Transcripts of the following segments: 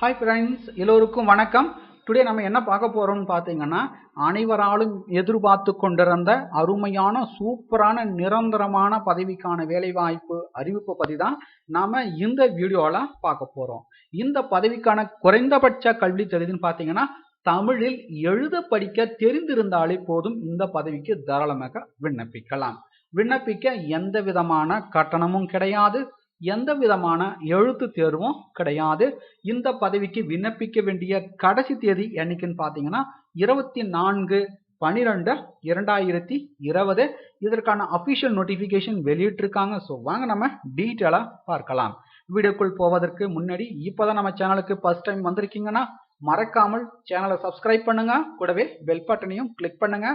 Hi friends எல்லோருக்கும் வணக்கம். Today நம்ம என்ன பார்க்க போகிறோம்னு பார்த்தீங்கன்னா அனைவராலும் எதிர்பார்த்து கொண்டிருந்த அருமையான சூப்பரான நிரந்தரமான பதவிக்கான வேலைவாய்ப்பு அறிவிப்பு பற்றி தான் நாம் இந்த வீடியோவில் பார்க்க போகிறோம் இந்த பதவிக்கான குறைந்தபட்ச கல்வி தகுதின்னு பார்த்தீங்கன்னா தமிழில் எழுத படிக்க தெரிந்திருந்தாலே போதும் இந்த பதவிக்கு தாராளமாக விண்ணப்பிக்கலாம். விண்ணப்பிக்க எந்த விதமான கட்டணமும் கிடையாது. எந்த விதமான எழுத்து தேர்வும் கிடையாது. இந்த பதவிக்கு விண்ணப்பிக்க வேண்டிய கடைசி தேதி என்னைக்குன்னு பார்த்தீங்கன்னா இருபத்தி நான்கு பனிரெண்டு இரண்டாயிரத்தி இருபது. இதற்கான அஃபிஷியல் நோட்டிஃபிகேஷன் வெளியிட்டிருக்காங்க. ஸோ வாங்க நம்ம டீட்டெயிலாக பார்க்கலாம். வீடியோக்குள் போவதற்கு முன்னாடி இப்போதான் நம்ம சேனலுக்கு ஃபர்ஸ்ட் டைம் வந்திருக்கீங்கன்னா மறக்காமல் சேனலை சப்ஸ்கிரைப் பண்ணுங்க. கூடவே பெல் பட்டனையும் கிளிக் பண்ணுங்க.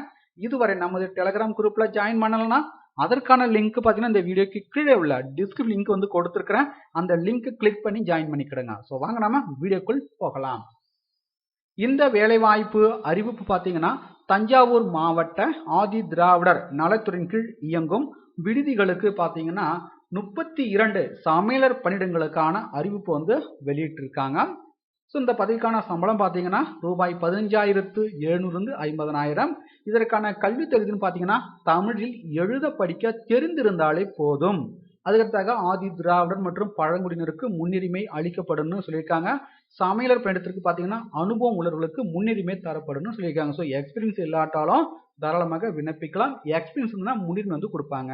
இதுவரை நமது டெலகிராம் குரூப்ல ஜாயின் பண்ணலன்னா அதற்கான லிங்க் பார்த்தீங்கன்னா இந்த வீடியோக்கு கீழே உள்ள டிஸ்கிரிப் லிங்க் வந்து கொடுத்துருக்கிறேன். அந்த லிங்க் கிளிக் பண்ணி ஜாயின் பண்ணிக்கிடுங்க. ஸோ வாங்க நாம வீடியோக்குள் போகலாம். இந்த வேலைவாய்ப்பு அறிவிப்பு பார்த்தீங்கன்னா தஞ்சாவூர் மாவட்ட ஆதி திராவிடர் நலத்துறையின் கீழ் இயங்கும் விடுதிகளுக்கு பார்த்தீங்கன்னா முப்பத்தி இரண்டு சமையலர் பணியிடங்களுக்கான அறிவிப்பு வந்து வெளியிட்டிருக்காங்க. ஸோ இந்த பதவிக்கான சம்பளம் பார்த்தீங்கன்னா ரூபாய் பதினஞ்சாயிரத்து எழுநூறுந்து ஐம்பதனாயிரம். இதற்கான கல்வி தகுதின்னு பார்த்தீங்கன்னா தமிழில் எழுத படிக்க தெரிந்திருந்தாலே போதும். அதுக்கடுத்தாக ஆதி திராவிடர் மற்றும் பழங்குடியினருக்கு முன்னுரிமை அளிக்கப்படும் சொல்லியிருக்காங்க. சமையலர் பயணத்திற்கு பார்த்தீங்கன்னா அனுபவம் உள்ளவர்களுக்கு முன்னுரிமை தரப்படும் சொல்லியிருக்காங்க. ஸோ எக்ஸ்பீரியன்ஸ் இல்லாட்டாலும் தாராளமாக விண்ணப்பிக்கலாம். எக்ஸ்பீரியன்ஸ் இருந்தால் முன்னுரிமை வந்து கொடுப்பாங்க.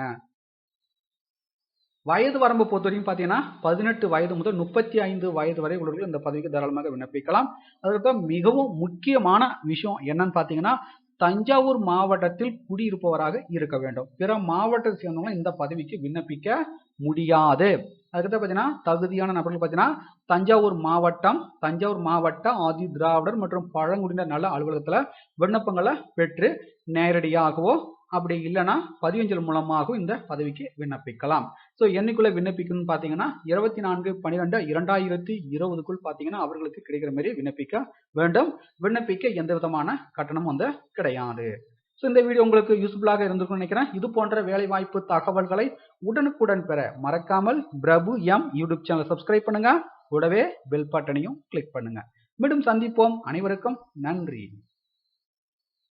வயது வரம்பு பொறுத்த வரைக்கும் பார்த்தீங்கன்னா பதினெட்டு வயது முதல் முப்பத்தி ஐந்து வயது வரை உள்ளவர்கள் இந்த பதவிக்கு தாராளமாக விண்ணப்பிக்கலாம். அதுக்கு மிகவும் முக்கியமான விஷயம் என்னன்னு பார்த்தீங்கன்னா தஞ்சாவூர் மாவட்டத்தில் குடியிருப்பவராக இருக்க வேண்டும். பிற மாவட்டத்தை சேர்ந்தவங்க இந்த பதவிக்கு விண்ணப்பிக்க முடியாது. அதுக்கடுத்து பார்த்தீங்கன்னா தகுதியான நபர்கள் பார்த்தீங்கன்னா தஞ்சாவூர் மாவட்டம் தஞ்சாவூர் மாவட்ட ஆதி திராவிடர் மற்றும் பழங்குடியினர் நல அலுவலகத்தில் விண்ணப்பங்களை பெற்று நேரடியாகவோ அப்படி இல்லைன்னா பதிவஞ்சல் மூலமாகவும் இந்த பதவிக்கு விண்ணப்பிக்கலாம். ஸோ என்னைக்குள்ள விண்ணப்பிக்கணும்னு பார்த்தீங்கன்னா இருபத்தி நான்கு பன்னிரெண்டு இரண்டாயிரத்தி இருபதுக்குள் பார்த்தீங்கன்னா அவர்களுக்கு கிடைக்கிற மாதிரி விண்ணப்பிக்க வேண்டும். விண்ணப்பிக்க எந்த விதமான கட்டணம் வந்து கிடையாது. ஸோ இந்த வீடியோ உங்களுக்கு யூஸ்ஃபுல்லாக இருந்திருக்கும்னு நினைக்கிறேன். இது போன்ற வேலைவாய்ப்பு தகவல்களை உடனுக்குடன் பெற மறக்காமல் Prabhu M YouTube channel subscribe பண்ணுங்க. கூடவே பெல் பட்டனையும் கிளிக் பண்ணுங்க. மீண்டும் சந்திப்போம். அனைவருக்கும் நன்றி.